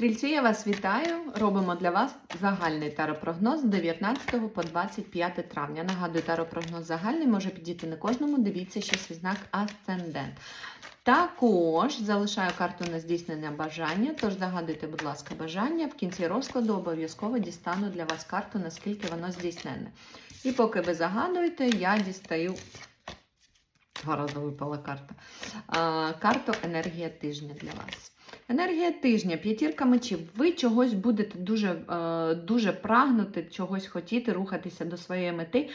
Стрільці, я вас вітаю. Робимо для вас загальний таропрогноз з 19 по 25 травня. Нагадую, таропрогноз загальний може підійти не кожному. Дивіться ще свій знак Асцендент. Також залишаю карту на здійснення бажання, тож загадуйте, будь ласка, бажання. В кінці розкладу обов'язково дістану для вас карту, наскільки воно здійснене. І поки ви загадуєте, я дістаю. Два рази випала карта. Карту енергія тижня для вас. Енергія тижня, п'ятірка мечів. Ви чогось будете дуже, е, дуже прагнути, чогось хотіти, рухатися до своєї мети,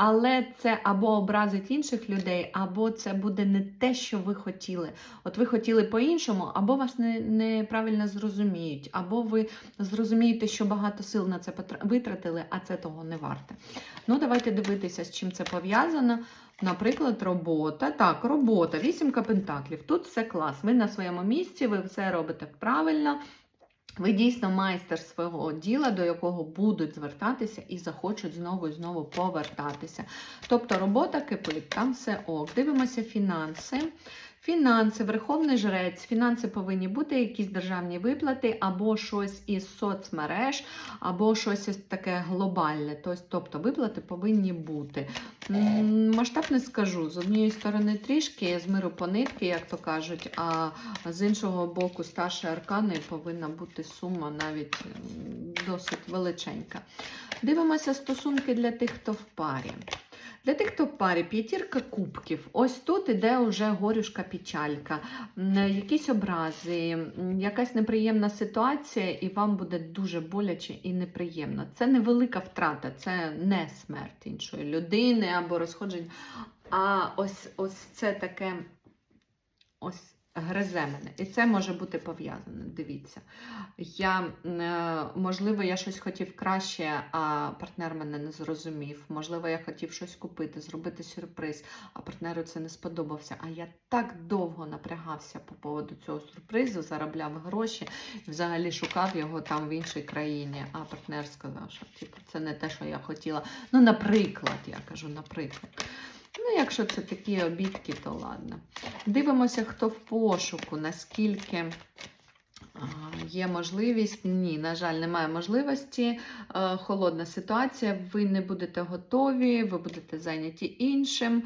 але це або образить інших людей, або це буде не те, що ви хотіли. От ви хотіли по-іншому, або вас не, неправильно зрозуміють, або ви зрозумієте, що багато сил на це витратили, а це того не варте. Ну, давайте дивитися, з чим це пов'язано. Наприклад, робота. Так, робота, вісімка пентаклів. Тут все клас. Ви на своєму місці, ви все робите правильно. Ви дійсно майстер свого діла, до якого будуть звертатися і захочуть знову і знову повертатися. Тобто робота кипить, там все ок. Дивимося фінанси. Фінанси, верховний жрець, фінанси повинні бути якісь державні виплати, або щось із соцмереж, або щось таке глобальне. Тобто виплати повинні бути. Масштаб не скажу. З однієї сторони трішки, з миру по нитки, як то кажуть, а з іншого боку, старшої аркани повинна бути сума навіть досить величенька. Дивимося стосунки для тих, хто в парі. Для тих, хто в парі, п'ятірка кубків. Ось тут іде вже горюшка печалька, якісь образи, якась неприємна ситуація, і вам буде дуже боляче і неприємно. Це невелика втрата, це не смерть іншої людини або розходження. А ось, ось це таке ось гризе мене. І це може бути пов'язане. Дивіться. Я, е, можливо, я щось хотів краще, а партнер мене не зрозумів. Можливо, я хотів щось купити, зробити сюрприз, а партнеру це не сподобався. А я так довго напрягався по поводу цього сюрпризу, заробляв гроші, взагалі шукав його там в іншій країні. А партнер сказав, що типу, це не те, що я хотіла. Ну, наприклад, я кажу, наприклад. Ну, якщо це такі обідки, то ладно. Дивимося, хто в пошуку, наскільки є можливість. Ні, на жаль, немає можливості. Е, Холодна ситуація, ви не будете готові, ви будете зайняті іншим,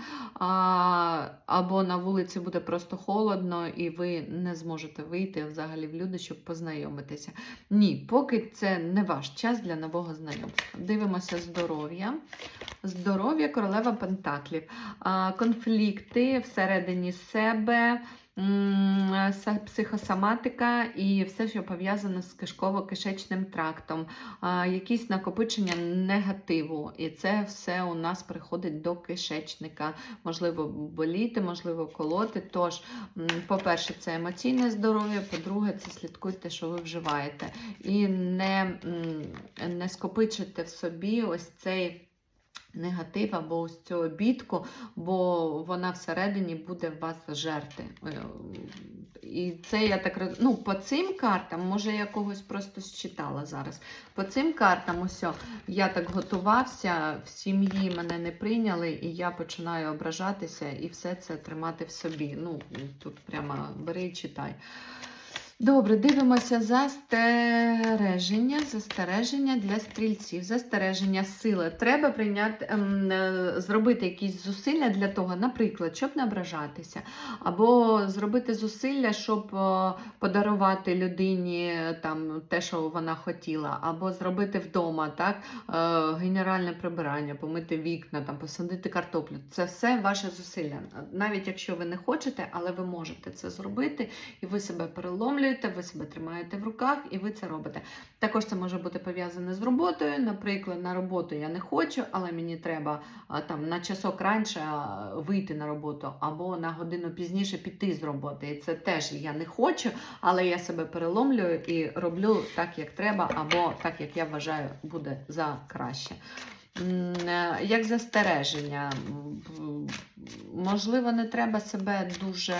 або на вулиці буде просто холодно, і ви не зможете вийти взагалі в люди, щоб познайомитися. Ні, поки це не ваш час для нового знайомства. Дивимося здоров'я. Здоров'я королева Пентаклів. Конфлікти всередині себе, психосоматика і все, що пов'язано з кишково-кишечним трактом, якісь накопичення негативу. І це все у нас приходить до кишечника. Можливо, боліти, можливо, колоти. Тож, по-перше, це емоційне здоров'я, по-друге, це слідкуйте, що ви вживаєте. І не, не скопичуйте в собі ось цей негатив або ось цю обідку, бо вона всередині буде вас жерти. Е, І це я так ну, по цим картам, може, я когось просто считала зараз. По цим картам, ось я так готувався, в сім'ї мене не прийняли, і я починаю ображатися і все це тримати в собі. Ну, тут прямо бери і читай. Добре, дивимося застереження. Застереження для стрільців. Застереження сили. Треба прийняти, ем, е, зробити якісь зусилля для того, наприклад, щоб не ображатися, або зробити зусилля, щоб е, подарувати людині е, там те, що вона хотіла, або зробити вдома так, генеральне прибирання, помити вікна, там, посадити картоплю. Це все ваше зусилля. Навіть якщо ви не хочете, але ви можете це зробити, і ви себе переломлюєте, ви себе тримаєте в руках, і ви це робите. Також це може бути пов'язане з роботою. Наприклад, на роботу я не хочу, але мені треба там на часок раніше вийти на роботу, або на годину пізніше піти з роботи. І це теж я не хочу, але я себе переломлюю і роблю так, як треба, або так, як я вважаю, буде за краще. Е, Як застереження, можливо, не треба себе дуже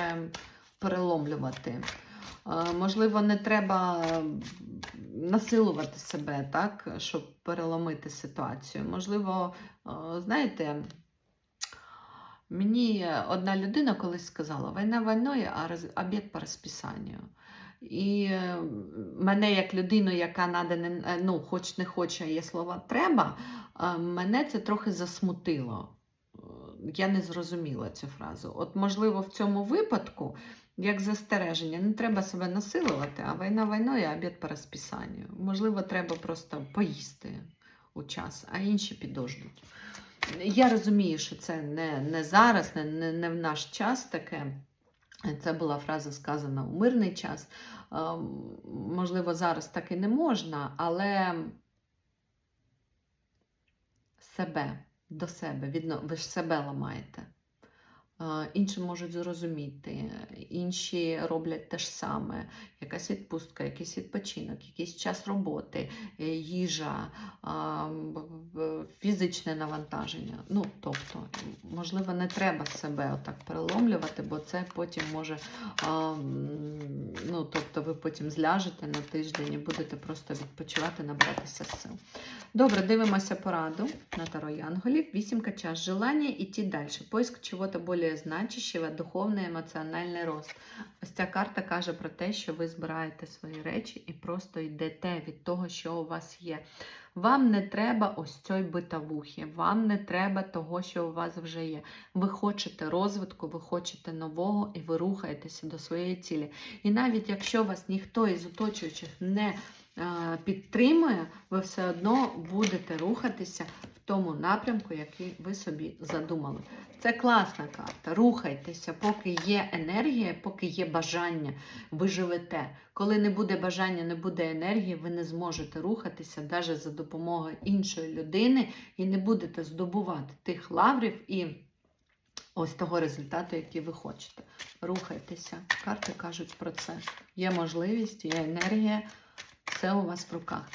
переломлювати. Е, Можливо, не треба насилувати себе, так, щоб переломити ситуацію. Можливо, е, знаєте, мені одна людина колись сказала: війна війною, а обід по розписанню. І е, мене як людину, яка надо ну, хоч не хоче, є слова треба, мене це трохи засмутило. Я не зрозуміла цю фразу. От, можливо, в цьому випадку, як застереження, не треба себе насилувати, а війна війною, а обід по розписанню. Можливо, треба просто поїсти у час, а інші підождуть. Я розумію, що це не, не зараз, не, не, в наш час таке. Це була фраза сказана у мирний час. Ем, Можливо, зараз так і не можна, але себе до себе, відно, ви ж себе ламаєте. Інші можуть зрозуміти, інші роблять те ж саме. Якась відпустка, якийсь відпочинок, якийсь час роботи, е, їжа, фізичне навантаження. Ну, тобто, можливо, не треба себе отак переломлювати, бо це потім може. Ну, тобто, ви потім зляжете на тиждень і будете просто відпочивати, набиратися сил. Добре, дивимося пораду на Таро Янголів. Вісімка час. Желання йти далі. Поиск чого-то більш значущего, духовний, емоціональний рост. Ось ця карта каже про те, що ви збираєте свої речі і просто йдете від того, що у вас є. Вам не треба ось цієї битавухи, вам не треба того, що у вас вже є. Ви хочете розвитку, ви хочете нового і ви рухаєтеся до своєї цілі. І навіть якщо вас ніхто із оточуючих не е, підтримує, ви все одно будете рухатися тому напрямку, який ви собі задумали. Це класна карта. Рухайтеся, поки є енергія, поки є бажання, ви живете. Коли не буде бажання, не буде енергії, ви не зможете рухатися навіть за допомогою іншої людини і не будете здобувати тих лаврів і ось того результату, який ви хочете. Рухайтеся. Карти кажуть про це. Є можливість, є енергія, все у вас в руках.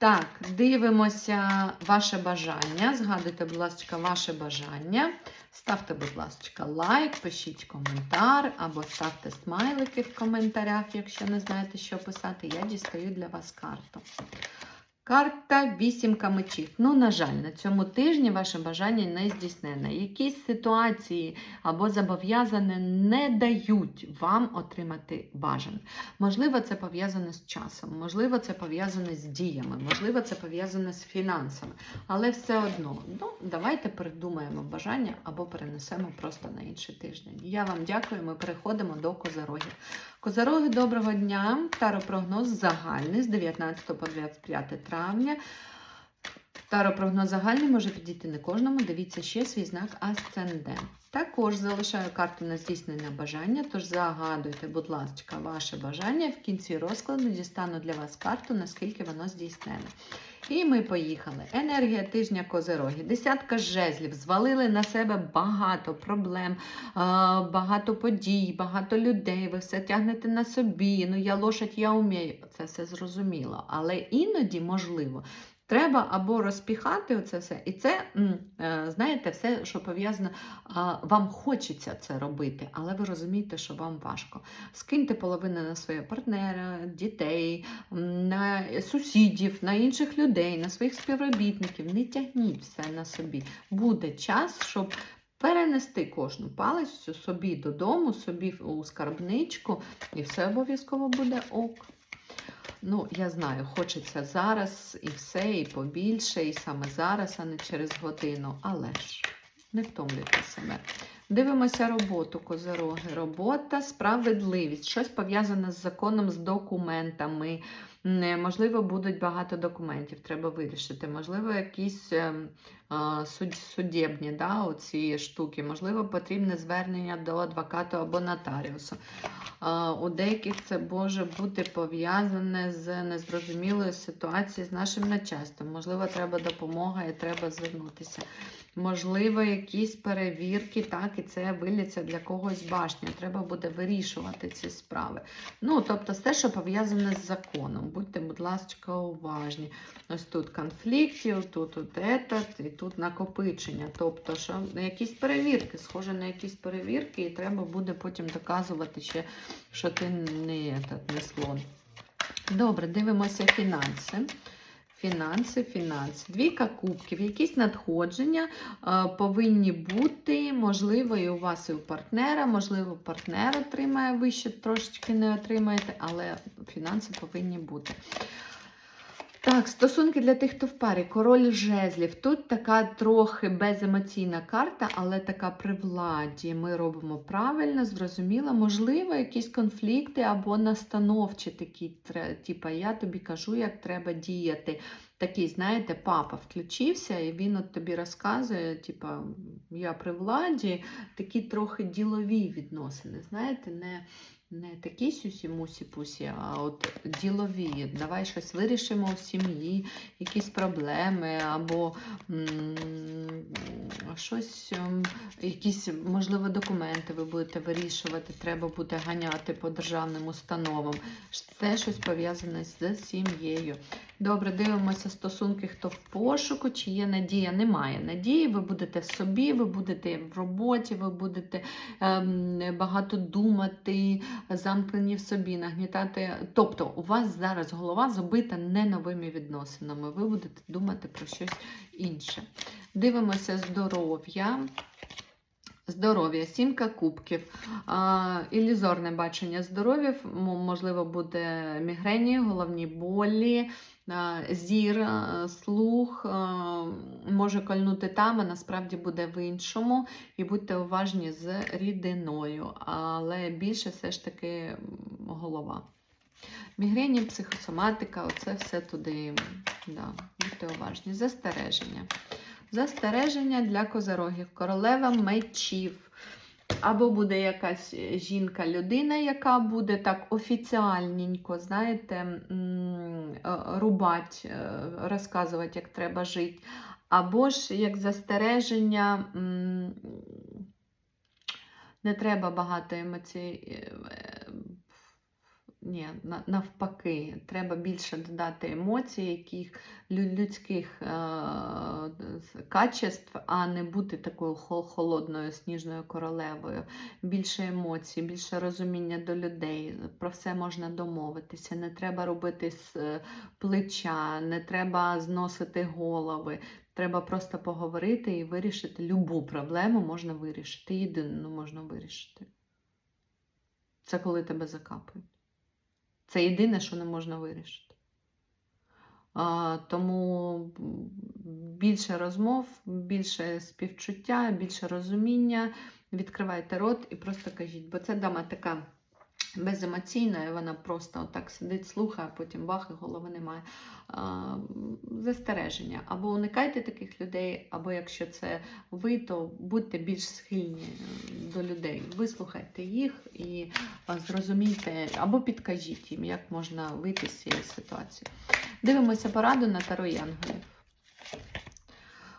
Так, дивимося ваше бажання. Згадуйте, будь ласка, ваше бажання. Ставте, будь ласка, лайк, пишіть коментар або ставте смайлики в коментарях, якщо не знаєте, що писати. Я дістаю для вас карту. Карта вісімка мечів. Ну, на жаль, на цьому тижні ваше бажання не здійснене. Якісь ситуації або зобов'язане не дають вам отримати бажане. Можливо, це пов'язане з часом, можливо, це пов'язане з діями, можливо, це пов'язане з фінансами. Але все одно, ну, давайте придумаємо бажання або перенесемо просто на інший тиждень. Я вам дякую. Ми переходимо до козорогів. Козороги, доброго дня. Таропрогноз загальний з 19 по 25 травня. Таропрогноз загальний може підійти не кожному. Дивіться ще свій знак асцендент. Також залишаю карту на здійснення бажання, тож загадуйте, будь ласка, ваше бажання. В кінці розкладу дістану для вас карту, наскільки воно здійснене. І ми поїхали. Енергія тижня Козероги. Десятка жезлів. Звалили на себе багато проблем, багато подій, багато людей. Ви все тягнете на собі. Ну, я лошадь, я вмію. Це все зрозуміло. Але іноді, можливо, треба або розпіхати оце все. І це, е, знаєте, все, що пов'язано, вам хочеться це робити, але ви розумієте, що вам важко. Скиньте половину на своє партнера, дітей, на сусідів, на інших людей, на своїх співробітників. Не тягніть все на собі. Буде час, щоб. Перенести кожну палицю собі додому, собі у скарбничку, і все обов'язково буде ок. Ну, я знаю, хочеться зараз і все, і побільше, і саме зараз, а не через годину. Але ж не втомлюйте себе. Дивимося роботу козороги. Робота, справедливість, щось пов'язане з законом, з документами. Можливо, будуть багато документів, треба вирішити. Можливо, якісь ем, суд, судебні да, оці штуки. Можливо, потрібне звернення до адвоката або нотаріуса. У деяких це може бути пов'язане з незрозумілою ситуацією з нашим начальством. Можливо, треба допомога і треба звернутися. Можливо, якісь перевірки, так, і це виліться для когось башня. Треба буде вирішувати ці справи. Ну, тобто, все, що пов'язане з законом. Будьте, будь ласка, уважні. Ось тут конфліктів, тут от этот, і тут накопичення. Тобто, що якісь перевірки, схоже на якісь перевірки, і треба буде потім доказувати ще, що ти не, этот, не слон. Добре, дивимося фінанси. Фінанси, фінанси. Двійка кубків, якісь надходження е, повинні бути, можливо, і у вас, і у партнера, можливо, партнер отримає, ви ще трошечки не отримаєте, але фінанси повинні бути. Так, стосунки для тих, хто в парі. Король жезлів. Тут така трохи беземоційна карта, але така при владі. Ми робимо правильно, зрозуміло. Можливо, якісь конфлікти або настановчі такі, типа я тобі кажу, як треба діяти. Такий, знаєте, папа включився, і він от тобі розказує, типа, я при владі, такі трохи ділові відносини, знаєте, не, не такі сюсі-мусі-пусі, а от ділові. Давай щось вирішимо в сім'ї, якісь проблеми, або м, щось, ем, якісь, можливо, документи ви будете вирішувати, треба буде ганяти по державним установам. Це щось пов'язане з сім'єю. Добре, дивимося стосунки, хто в пошуку, чи є надія. Немає надії, ви будете в собі, ви будете в роботі, ви будете ем, багато думати, замкнені в собі, нагнітати. Тобто, у вас зараз голова забита не новими відносинами. Ви будете думати про щось інше. Дивимося здоров'я. Здоров'я, сімка кубків, ілюзорне бачення здоров'я, можливо, буде мігрені, головні болі, зір, слух, може кольнути там, а насправді буде в іншому. І будьте уважні з рідиною, але більше все ж таки голова. Мігрені, психосоматика, оце все туди. Да, будьте уважні. Застереження. Застереження для козорогів. Королева мечів. Або буде якась жінка-людина, яка буде так офіціальненько, знаєте, е, рубать, е, розказувати, як треба жити. Або ж як застереження, не треба багато емоцій. Ні, навпаки, треба більше додати емоцій, яких людських е, качеств, а не бути такою холодною сніжною королевою. Більше емоцій, більше розуміння до людей. Про все можна домовитися. Не треба робити з е, плеча, не треба зносити голови. Треба просто поговорити і вирішити любу проблему можна вирішити. Єдину можна вирішити. Це коли тебе закапують. Це єдине, що не можна вирішити. А, тому більше розмов, більше співчуття, більше розуміння. Відкривайте рот і просто кажіть, бо це дама така беземоційна, і вона просто отак сидить, слухає, потім бах, і голови немає. А, застереження. Або уникайте таких людей, або якщо це ви, то будьте більш схильні е, до людей. Вислухайте їх і зрозумійте, або підкажіть їм, як можна вийти з цієї ситуації. Дивимося пораду на Таро Янголів.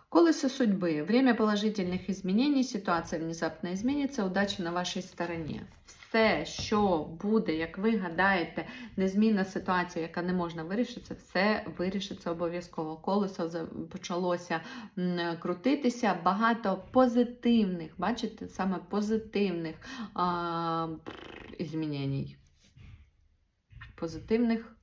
Колесо судьбы. Время положительных изменений, ситуація внезапно изменится, удача на вашій стороні. Все, що буде, як ви гадаєте, незмінна ситуація, яка не можна вирішити, все вирішиться обов'язково. Колесо почалося крутитися. Багато позитивних, бачите, саме позитивних а, змінень. Позитивних,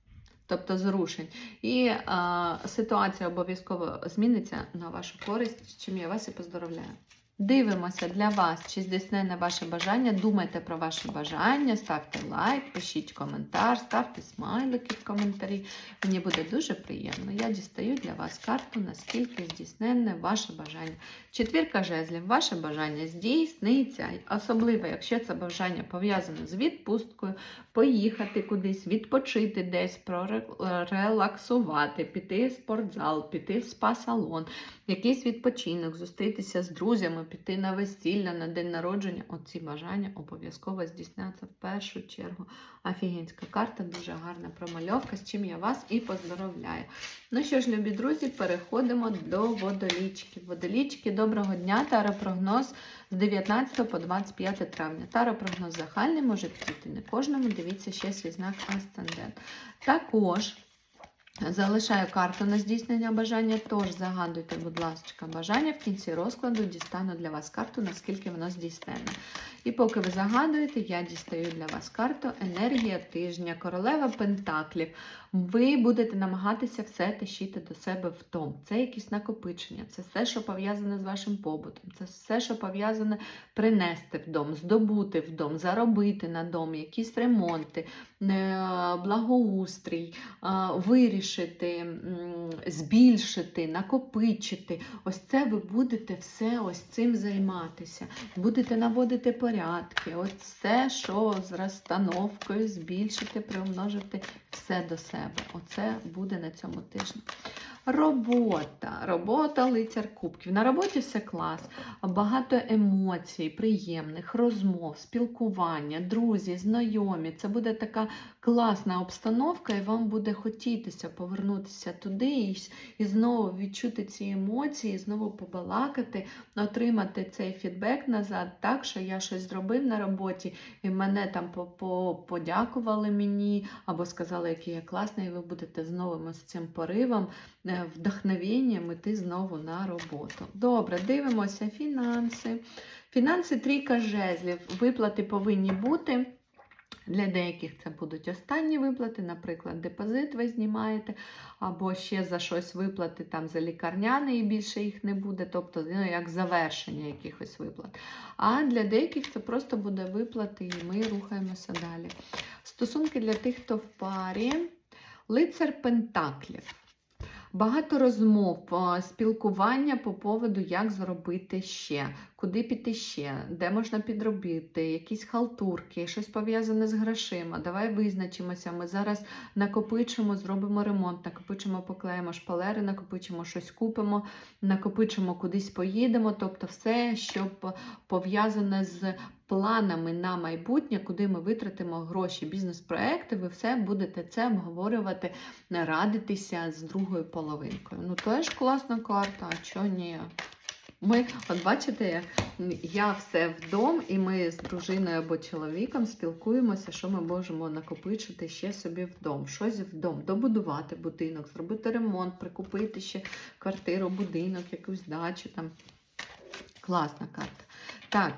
тобто зрушень. І а, ситуація обов'язково зміниться на вашу користь, чим я вас і поздоровляю. Дивимося для вас, чи здійснене ваше бажання. Думайте про ваше бажання, ставте лайк, пишіть коментар, ставте смайлики в коментарі. Мені буде дуже приємно. Я дістаю для вас карту, наскільки здійснене ваше бажання. Четвірка жезлів, ваше бажання здійсниться, особливо, якщо це бажання пов'язане з відпусткою, поїхати кудись, відпочити десь, прорелаксувати, піти в спортзал, піти в спа-салон, якийсь відпочинок, зустрітися з друзями, піти на весілля, на день народження. Оці бажання обов'язково здійсняться в першу чергу. Офігенська карта, дуже гарна промальовка, з чим я вас і поздоровляю. Ну що ж, любі друзі, переходимо до водолічки. Водолічки, доброго дня, таропрогноз з 19 по 25 травня. Таропрогноз загальний може підійти не кожному, дивіться ще свій знак асцендент. Також залишаю карту на здійснення бажання, тож загадуйте, будь ласка, бажання в кінці розкладу дістану для вас карту, наскільки воно здійснене. І поки ви загадуєте, я дістаю для вас карту енергія тижня, королева Пентаклів. Ви будете намагатися все тащити до себе в дом. Це якісь накопичення, це все, що пов'язане з вашим побутом, це все, що пов'язане принести в дом, здобути в дом, заробити на дом, якісь ремонти, е, благоустрій, е, вирішити, збільшити, накопичити. Ось це ви будете все ось цим займатися. Будете наводити порядки. Ось все, що з розстановкою, збільшити, примножити все до себе. Оце буде на цьому тижні. Робота, робота лицар кубків. На роботі все клас, багато емоцій, приємних розмов, спілкування, друзі, знайомі. Це буде така класна обстановка, і вам буде хотітися повернутися туди і, і знову відчути ці емоції, знову побалакати, отримати цей фідбек назад, так що я щось зробив на роботі, і мене там по- по- подякували мені, або сказали, який я класний, і ви будете знову з цим поривом, е, вдохновенням іти знову на роботу. Добре, дивимося фінанси. Фінанси трійка жезлів. Виплати повинні бути. Для деяких це будуть останні виплати, наприклад, депозит ви знімаєте, або ще за щось виплати там за лікарняний і більше їх не буде, тобто ну, як завершення якихось виплат. А для деяких це просто буде виплати, і ми рухаємося далі. Стосунки для тих, хто в парі. Лицар Пентаклів. Багато розмов, спілкування по поводу, як зробити ще, куди піти ще, де можна підробити, якісь халтурки, щось пов'язане з грошима. Давай визначимося. Ми зараз накопичимо, зробимо ремонт, накопичимо, поклеїмо шпалери, накопичимо щось купимо, накопичимо, кудись поїдемо. Тобто все, що пов'язане з планами на майбутнє, куди ми витратимо гроші, бізнес-проекти, ви все будете це обговорювати, радитися з другою половинкою. Ну, теж класна карта, а чого ні? Ми, от бачите, я все вдома, і ми з дружиною або чоловіком спілкуємося, що ми можемо накопичити ще собі вдома. Щось вдома, добудувати будинок, зробити ремонт, прикупити ще квартиру, будинок, якусь дачу там. Класна карта. Так,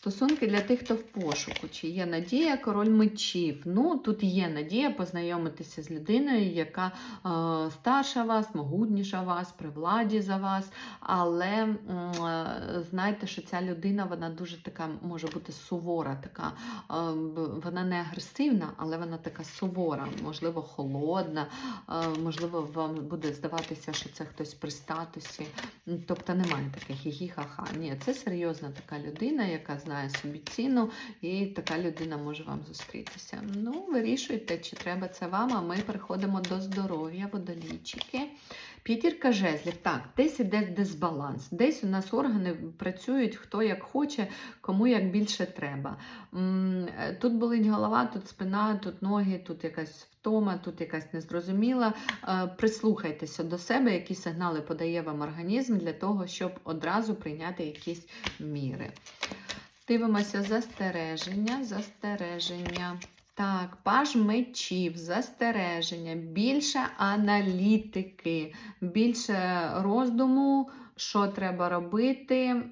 стосунки для тих, хто в пошуку. Чи є надія, король мечів. Ну, тут є надія познайомитися з людиною, яка е, старша вас, могутніша вас, при владі за вас. Але е, знайте, що ця людина вона дуже така може бути сувора, така, е, вона не агресивна, але вона така сувора, можливо, холодна, е, можливо, вам буде здаватися, що це хтось при статусі. Тобто немає таких хі-хі-ха-ха. Ні, це серйозна така людина, яка знає собі ціну, і така людина може вам зустрітися. Ну, вирішуйте, чи треба це вам, а ми переходимо до здоров'я, водолійчики. П'ятірка жезлів. Так, десь іде дисбаланс. Десь у нас органи працюють хто як хоче, кому як більше треба. Е, Тут болить голова, тут спина, тут ноги, тут якась втома, тут якась незрозуміла. Е, Прислухайтеся до себе, які сигнали подає вам організм для того, щоб одразу прийняти якісь міри. Дивимося застереження, застереження. Так, паж мечів, застереження, більше аналітики, більше роздуму, що треба робити.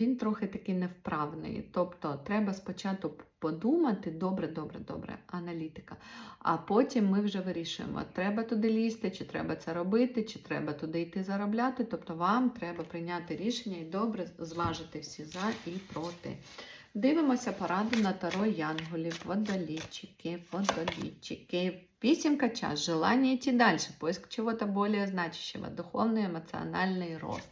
Він трохи такий невправний. Тобто, треба спочатку подумати, добре, добре, добре, аналітика. А потім ми вже вирішуємо, треба туди лізти, чи треба це робити, чи треба туди йти заробляти. Тобто вам треба прийняти рішення і добре зважити всі за і проти. Дивимося пораду на таро янголів, водолічики, водолічики. Вісімка час, желание идти дальше, поиск чего-то более значущего, духовний, емоціональний рост.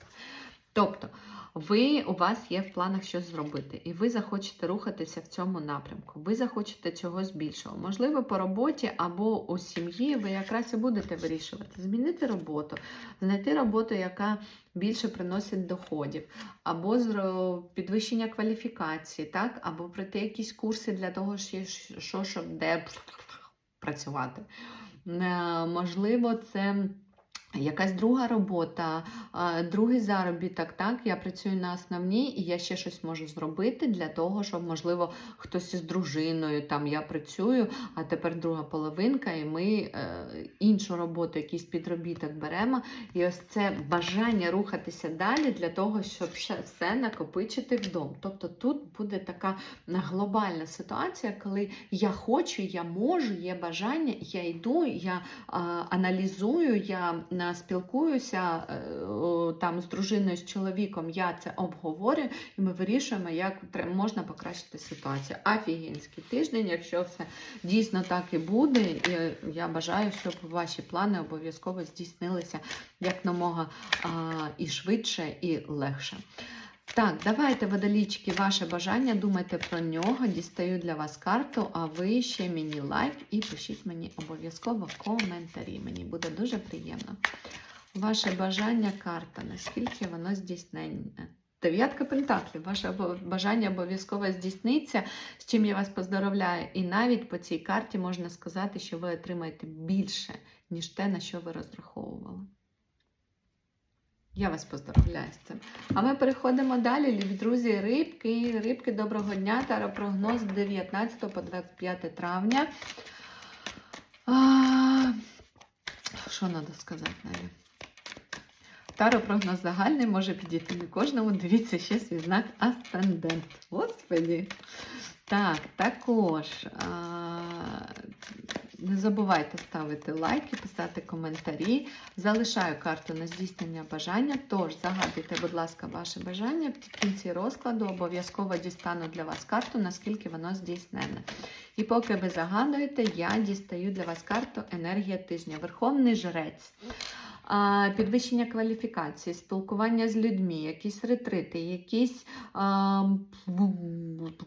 Тобто, ви, у вас є в планах щось зробити, і ви захочете рухатися в цьому напрямку. Ви захочете чогось більшого. Можливо, по роботі або у сім'ї ви якраз і будете вирішувати, змінити роботу, знайти роботу, яка більше приносить доходів, або підвищення кваліфікації, так? або пройти якісь курси для того, що, що щоб де працювати. Е, Можливо, це Якась друга робота, другий заробіток, так, я працюю на основній, і я ще щось можу зробити для того, щоб, можливо, хтось із дружиною, там я працюю, а тепер друга половинка, і ми е, іншу роботу, якийсь підробіток беремо. І ось це бажання рухатися далі для того, щоб ще все накопичити вдома. Тобто тут буде така глобальна ситуація, коли я хочу, я можу, є бажання, я йду, я аналізую, я спілкуюся е, там з дружиною, з чоловіком, я це обговорюю, і ми вирішуємо, як можна покращити ситуацію. Афігінський тиждень, якщо все дійсно так і буде, і я бажаю, щоб ваші плани обов'язково здійснилися якномога і швидше, і легше. Так, давайте, водолічки, ваше бажання, думайте про нього, дістаю для вас карту, а ви ще мені лайк і пишіть мені обов'язково коментарі. Мені буде дуже приємно. Ваше бажання карта, наскільки воно здійсненне. Дев'ятка пентаклів, ваше бажання обов'язково здійсниться, з чим я вас поздоровляю. І навіть по цій карті можна сказати, що ви отримаєте більше, ніж те, на що ви розраховували. Я вас поздравляю з цим. А ми переходимо далі, любі друзі, рибки. Рибки, доброго дня. Таропрогноз з 19 по 25 травня. А, що треба сказати навіть? Таропрогноз загальний може підійти не кожному. Дивіться ще свій знак Асцендент. Господі. Так, також а, не забувайте ставити лайки, писати коментарі. Залишаю карту на здійснення бажання. Тож загадуйте, будь ласка, ваше бажання. В кінці розкладу обов'язково дістану для вас карту, наскільки воно здійснене. І поки ви загадуєте, я дістаю для вас карту Енергія тижня. Верховний жрець. Підвищення кваліфікації, спілкування з людьми, якісь ретрити, якісь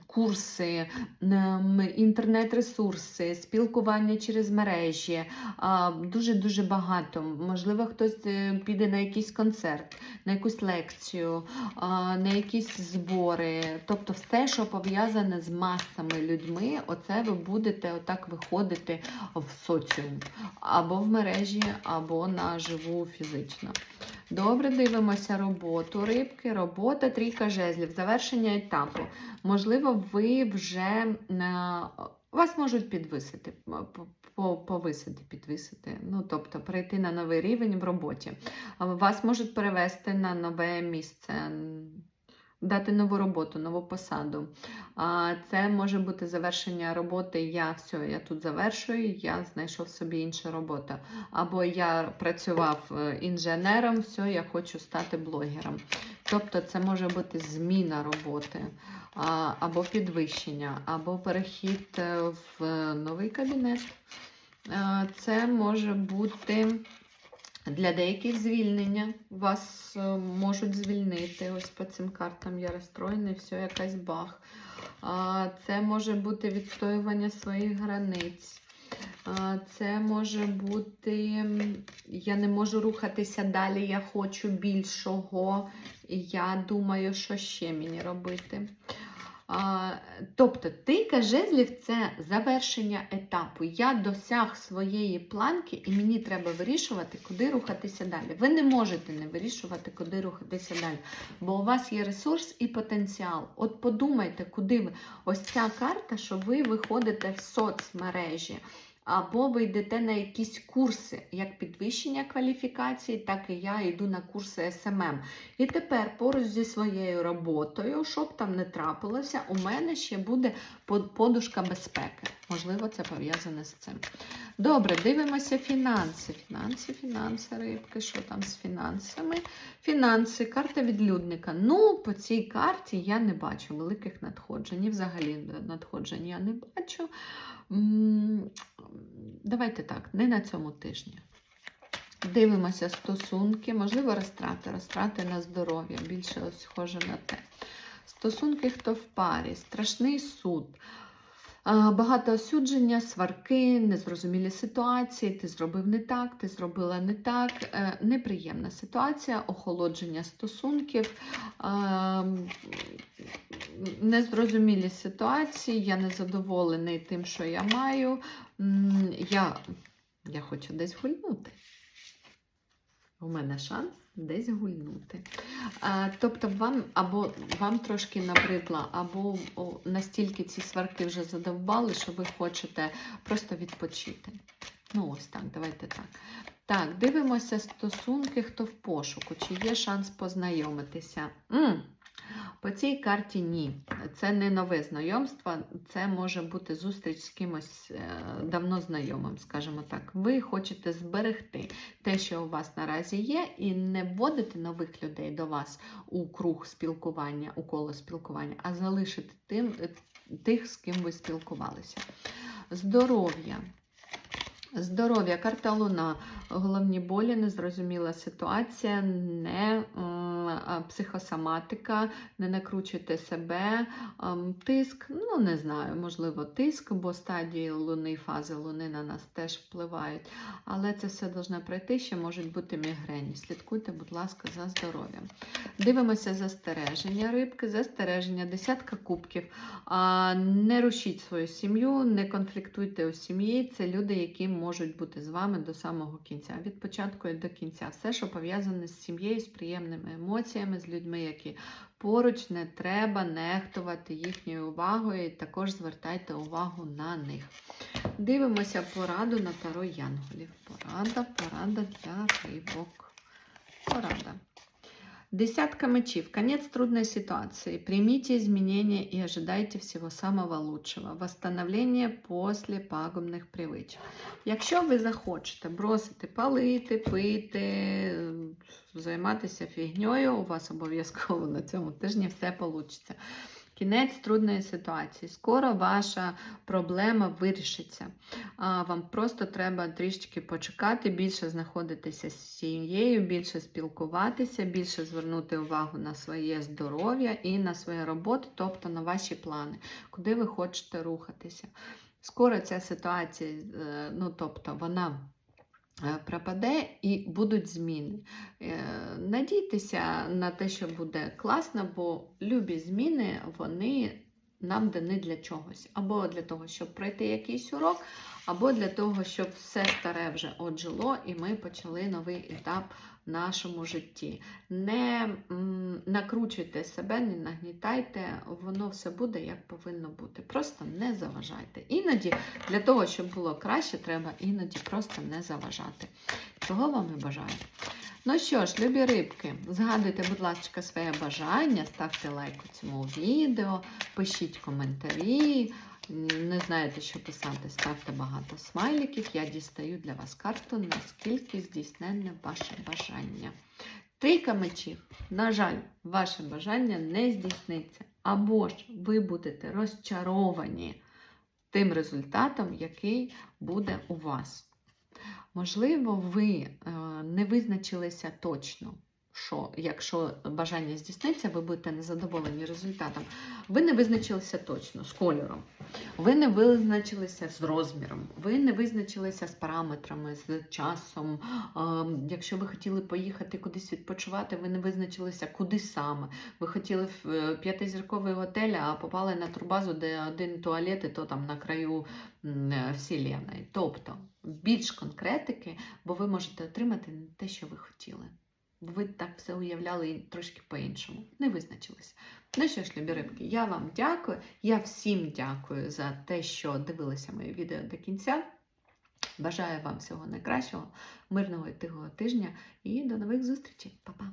курси, ем, інтернет-ресурси, спілкування через мережі. Дуже-дуже багато. Можливо, хтось е, піде на якийсь концерт, на якусь лекцію, на якісь збори. Тобто все, що пов'язане з масами людьми, оце ви будете отак виходити в соціум. Або в мережі, або на живу фізично. Добре, дивимося роботу рибки, робота, трійка жезлів, завершення етапу. Можливо, ви вже вас можуть підвисити, по- по- повисити, підвисити. Ну, тобто перейти на новий рівень в роботі. Вас можуть перевести на нове місце, дати нову роботу, нову посаду. А, Це може бути завершення роботи. Я все, я тут завершую, я знайшов собі іншу роботу. Або я працював е, інженером, все, я хочу стати блогером. Тобто це може бути зміна роботи, або підвищення, або перехід е, в новий кабінет. Е, Це може бути для деяких звільнення. Вас е, можуть звільнити. Ось по цим картам я розстроєний, все, якась бах. Це може бути відстоювання своїх границь. Це може бути, я не можу рухатися далі, я хочу більшого. Я думаю, що ще мені робити. Тобто, тика жезлів це завершення етапу. Я досяг своєї планки, і мені треба вирішувати, куди рухатися далі. Ви не можете не вирішувати, куди рухатися далі, бо у вас є ресурс і потенціал. От подумайте, куди ви. Ось ця карта, що ви виходите в соцмережі. Або ви йдете на якісь курси, як підвищення кваліфікації, так і я йду на курси СММ. І тепер поруч зі своєю роботою, щоб там не трапилося, у мене ще буде подушка безпеки. Можливо, це пов'язане з цим. Добре, дивимося фінанси. Фінанси, фінанси, рибки, що там з фінансами? Фінанси, карта відлюдника. Ну, по цій карті я не бачу великих надходжень. Взагалі надходжень я не бачу. Давайте так, не на цьому тижні. Дивимося стосунки, можливо, розтрати, розтрати на здоров'я, більше схоже на те. Стосунки, хто в парі, страшний суд, багато осудження, сварки, незрозумілі ситуації, ти зробив не так, ти зробила не так. Е, Неприємна ситуація, охолодження стосунків, незрозумілі ситуації, я незадоволений тим, що я маю. Я, я хочу десь гульнути. у мене шанс десь гульнути. А, тобто вам або вам трошки набридло, або настільки ці сварки вже задовбали, що ви хочете просто відпочити. Ну, ось так, давайте так. Так, дивимося стосунки, хто в пошуку, чи є шанс познайомитися. м по цій карті ні. Це не нове знайомство, це може бути зустріч з кимось е, давно знайомим, скажімо так. Ви хочете зберегти те, що у вас наразі є, і не вводити нових людей до вас у круг спілкування, у коло спілкування, а залишити тим, тих, з ким ви спілкувалися. Здоров'я. Здоров'я, карта Луна, головні болі, незрозуміла ситуація, не психосоматика, не накручуйте себе, тиск, ну не знаю, можливо, тиск, бо стадії луни, фази луни на нас теж впливають. Але це все должне пройти, ще можуть бути мігрені. Слідкуйте, будь ласка, за здоров'ям. Дивимося застереження рибки, застереження, десятка кубків. Не рушіть свою сім'ю, не конфліктуйте у сім'ї. Це люди, які можуть бути з вами до самого кінця, від початку і до кінця. Все, що пов'язане з сім'єю, з приємними емоціями, з людьми, які поруч, не треба нехтувати їхньою увагою, і також звертайте увагу на них. Дивимося пораду на таро янголів. Порада, порада для рибок. Порада. Десятка мечів. Конец трудной ситуации. Примите изменения и ожидайте всего самого лучшего. Восстановление после пагубних привичок. Якщо ви захочете бросити палити, пити, займатися фігньою, у вас обов'язково на цьому тижні все вийде. Кінець трудної ситуації. Скоро ваша проблема вирішиться. Вам просто треба трішечки почекати, більше знаходитися з сім'єю, більше спілкуватися, більше звернути увагу на своє здоров'я і на свою роботу, тобто на ваші плани, куди ви хочете рухатися. Скоро ця ситуація, е, ну тобто вона е, пропаде і будуть зміни. Надійтеся на те, що буде класно, бо любі зміни вони нам дані для чогось. Або для того, щоб пройти якийсь урок, або для того, щоб все старе вже ожило, і ми почали новий етап нашому житті. Не накручуйте себе, не нагнітайте, воно все буде як повинно бути. Просто не заважайте. Іноді для того, щоб було краще, треба іноді просто не заважати. Цього вам і бажаю. Ну що ж, любі рибки, згадуйте, будь ласка, своє бажання, ставте лайк у цьому відео, пишіть коментарі. Не знаєте, що писати, ставте багато смайликів. Я дістаю для вас карту, наскільки здійсненне ваше бажання. Трійка мечів. На жаль, ваше бажання не здійсниться. Або ж ви будете розчаровані тим результатом, який буде у вас. Можливо, ви е, не визначилися точно, що якщо бажання здійсниться, ви будете незадоволені результатом. Ви не визначилися точно з кольором, ви не визначилися з розміром, ви не визначилися з параметрами, з часом. Якщо ви хотіли поїхати кудись відпочивати, ви не визначилися, куди саме. Ви хотіли в е, п'ятизірковий готель, а попали на турбазу, де один туалет, і то там на краю е, вселеної. Тобто більш конкретики, бо ви можете отримати не те, що ви хотіли. Ви так все уявляли і трошки по-іншому. Не визначилися. Ну що ж, любі рибки, я вам дякую. Я всім дякую за те, що дивилися моє відео до кінця. Бажаю вам всього найкращого, мирного і тихого тижня і до нових зустрічей. Па-па!